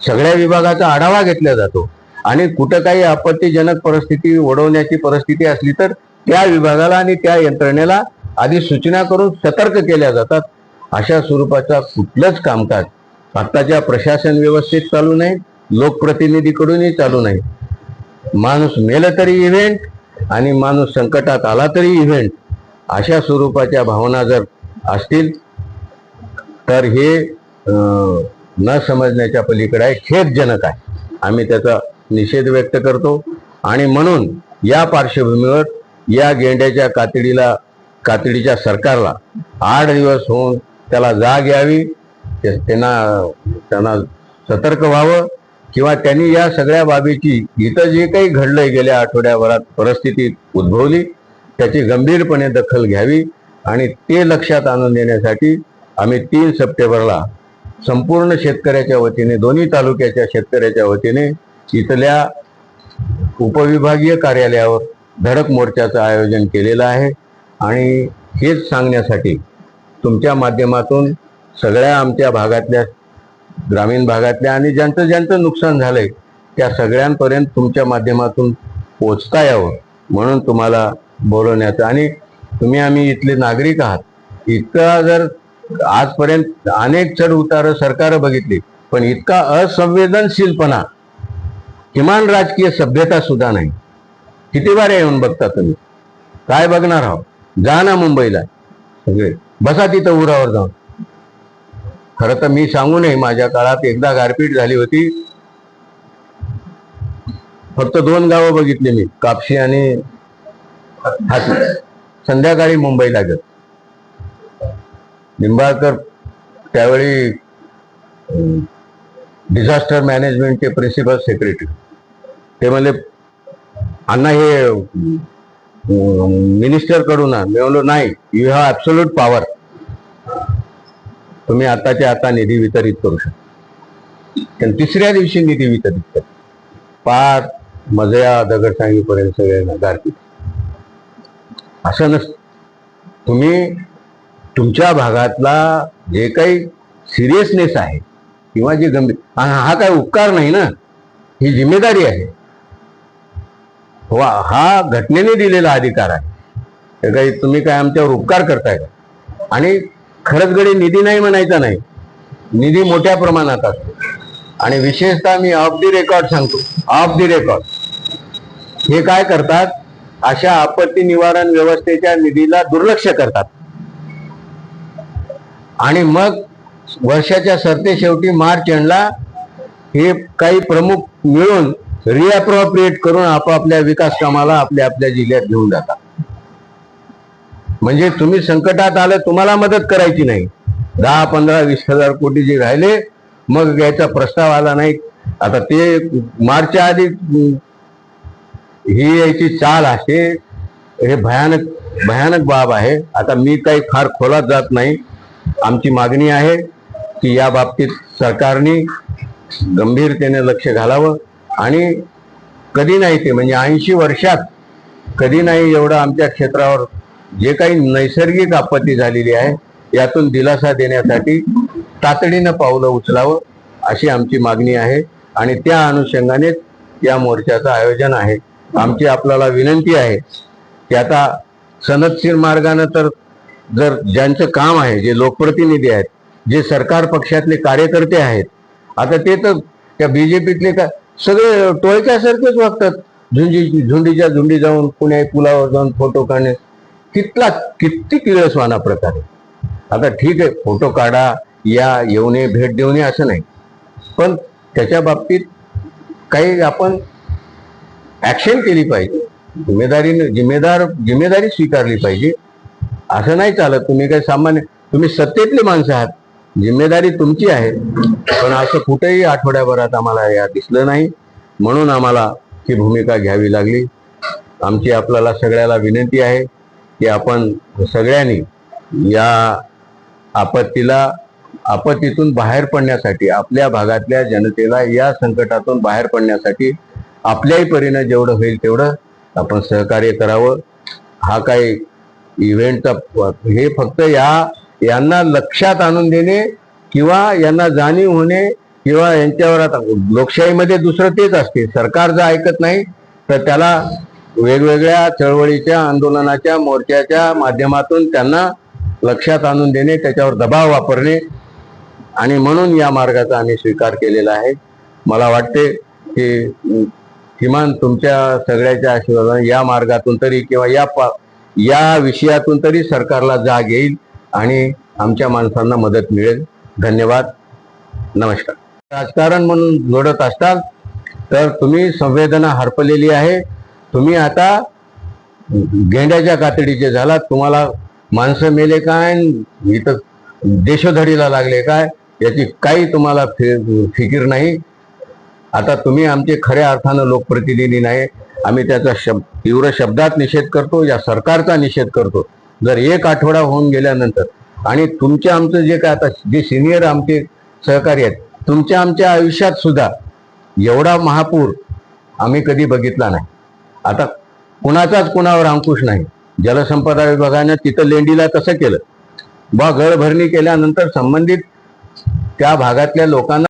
सगळ्या विभागाचा आढावा घेतला जातो. आणि कुठं काही आपत्तीजनक परिस्थिती ओढवण्याची परिस्थिती असली तर त्या विभागाला आणि त्या यंत्रणेला आधी सूचना करून सतर्क केल्या जातात. अशा स्वरूपाचा कुठलंच कामकाज आत्ताच्या प्रशासन व्यवस्थेत चालू नाही लोकप्रतिनिधीकडूनही चालू नाही. माणूस मेलं तरी इव्हेंट आणि माणूस संकटात आला तरी इव्हेंट अशा स्वरूपाच्या भावना जर असतील तर हे न समजण्याच्या पलीकडे आहे खेदजनक आहे. आम्ही त्याचा निषेध व्यक्त करतो. आणि म्हणून या पार्श्वभूमीवर या गेंड्याच्या कातडीला कातडीच्या सरकारला आठ दिवस होऊन त्याला जाग यावी. त्यांना त्यांना सतर्क व्हावं. किंवा त्यांनी या सगळ्या बाबीची इथं जे काही घडलंय गेल्या आठवड्याभरात परिस्थिती उद्भवली त्याची गंभीरपणे दखल घ्यावी. आणि ते लक्षात आणून देण्यासाठी आम्ही तीन सप्टेंबरला संपूर्ण शेतकऱ्याच्या वतीने दोन्ही तालुक्याच्या शेतकऱ्याच्या वतीने इथल्या उपविभागीय कार्यालयावर धडक मोर्चाचं आयोजन केलेलं आहे. आणि हेच सांगण्यासाठी तुमच्या माध्यमातून सगळ्या आमच्या भागातल्या ग्रामीण भागातल्या आणि ज्यांचं ज्यांचं नुकसान झालंय त्या सगळ्यांपर्यंत तुमच्या माध्यमातून पोचता यावं म्हणून तुम्हाला बोलवण्याचं. आणि तुम्ही आम्ही इथले नागरिक आहात. इतका जर आजपर्यंत अनेक चढ उतार सरकार बघितली पण इतका असंवेदनशीलपणा किमान राजकीय सभ्यता सुद्धा नाही. किती बार येऊन बघता तुम्ही? काय बघणार आहोत? जा ना मुंबईला. सगळे बसा तिथं उरावर जाऊन. खरं तर मी सांगू नये माझ्या काळात एकदा गारपीट झाली होती. फक्त दोन गावं बघितली मी कापशी आणि संध्याकाळी मुंबईला गेलो. निंबाळकर त्यावेळी डिझास्टर मॅनेजमेंटचे प्रिन्सिपल सेक्रेटरी ते म्हणले अण्णा हे मिनिस्टरकडून मी म्हणलो नाही यू हॅव ॲब्सोल्यूट पॉवर तुम्ही आताच्या आता निधी वितरित करू शकता. पण तिसऱ्या दिवशी निधी वितरित कर पार मजया दगडसांगीपर्यंत सगळे नगार असं नस तुम्ही तुमच्या भागातला जे काही सिरियसनेस आहे किंवा जे गंभीर हा काय उपकार नाही ना? ही जिम्मेदारी आहे. वा हा घटनेने दिलेला अधिकार आहे. काही तुम्ही काय आमच्यावर उपकार करताय का? आणि खरंच गडी निधी नाही म्हणायचा नाही. निधी मोठ्या प्रमाणात असतो. आणि विशेषतः मी ऑफ दी रेकॉर्ड सांगतो. ऑफ दी रेकॉर्ड हे काय करतात? अशा आपत्ती निवारण व्यवस्थेच्या निधीला दुर्लक्ष करतात. आणि मग वर्षाच्या सरते शेवटी मार्च एंडला हे काही प्रमुख मिळून रिअप्रोप्रिएट करून आपापल्या विकास कामाला आपल्या आपल्या जिल्ह्यात घेऊन जातात. म्हणजे तुम्ही संकटात आलं तुम्हाला मदत करायची नाही. दहा पंधरा वीस हजार कोटी जे राहिले मग याचा प्रस्ताव आला नाही. आता ते मार्चच्या आधी ही याची चाल आहे हे भयानक भयानक बाब आहे. आता मी काही फार खोलात जात नाही. आमची मागणी आहे की या बाबतीत सरकारने गंभीरतेने लक्ष घालावं आणि कधी नाही ते म्हणजे ऐंशी वर्षात कधी नाही एवढं आमच्या क्षेत्रावर जे काही नैसर्गिक आपत्ती झालेली आहे यातून दिलासा देण्यासाठी तातडीनं पावलं उचलावं अशी आमची मागणी आहे आणि त्या अनुषंगानेच या मोर्चाचं आयोजन आहे. आमची आपल्याला विनंती आहे की आता सनदशीर मार्गानं तर जर ज्यांचं काम आहे जे लोकप्रतिनिधी आहेत जे सरकार पक्षातले कार्यकर्ते आहेत आता ते तर त्या बीजेपीतले का सगळे टोळक्यासारखेच वागतात. झुंजी झुंडीच्या झुंडी जाऊन पुण्या पुलावर जाऊन फोटो काढणे. कितला किती किळसवाना प्रकार आहे. आता ठीक आहे फोटो काढा या येऊ नये भेट देऊ नये असं नाही. पण त्याच्या बाबतीत काही आपण ॲक्शन केली पाहिजे. जिम्मेदारीने जिम्मेदार जिम्मेदारी स्वीकारली पाहिजे. असं नाही चालत. तुम्ही काही सामान्य तुम्ही सत्तेतली माणसं आहात. जिम्मेदारी तुमची आहे. पण असं कुठेही आठवड्याभरात आम्हाला या दिसलं नाही. म्हणून आम्हाला ही भूमिका घ्यावी लागली. आमची आपल्याला सगळ्याला विनंती आहे की आपण सगळ्यांनी या आपत्तीला आपत्तीतून बाहेर पडण्यासाठी आपल्या भागातल्या जनतेला या संकटातून बाहेर पडण्यासाठी आपल्याही परीनं जेवढं होईल तेवढं आपण सहकार्य करावं. हा काही इव्हेंटचा हे फक्त या यांना लक्षात आणून देणे किंवा यांना जाणीव होणे किंवा यांच्यावर आता लोकशाहीमध्ये दुसरं तेच असते. सरकार जर ऐकत नाही तर त्याला वेगवेगळ्या चळवळीच्या आंदोलनाच्या मोर्चाच्या माध्यमातून त्यांना लक्षात आणून देणे त्याच्यावर दबाव वापरणे आणि म्हणून या मार्गाचा आम्ही स्वीकार केलेला आहे. मला वाटते की किमान तुमच्या सगळ्याच्या आशीर्वादाने या मार्गातून तरी किंवा या पा या विषयातून तरी सरकारला जाग येईल आणि आमच्या माणसांना मदत मिळेल. धन्यवाद. नमस्कार. राजकारण म्हणून जोडत असताल तर तुम्ही संवेदना हरपलेली आहे. तुम्ही आता गेंड्याच्या कातडीचे झालात. तुम्हाला माणसं मेले काय? इथं देशोधडीला लागले काय? याची काही तुम्हाला फि- फिकीर नाही. आता तुम्ही आमचे खऱ्या अर्थानं लोकप्रतिनिधी नाही. आम्ही त्याचा शब्द तीव्र शब्दात निषेध करतो या सरकारचा निषेध करतो. जर एक आठवडा होऊन गेल्यानंतर आणि तुमच्या आमचं जे काय आता जे सिनियर आमचे सहकारी आहेत तुमच्या आमच्या आयुष्यात सुद्धा एवढा महापूर आम्ही कधी बघितला नाही. आता कुणाचाच कुणावर अंकुश नाही. जलसंपदा विभागानं तिथं लेंडीला तसं केलं. बा गळभरणी केल्यानंतर संबंधित त्या भागातल्या लोकांना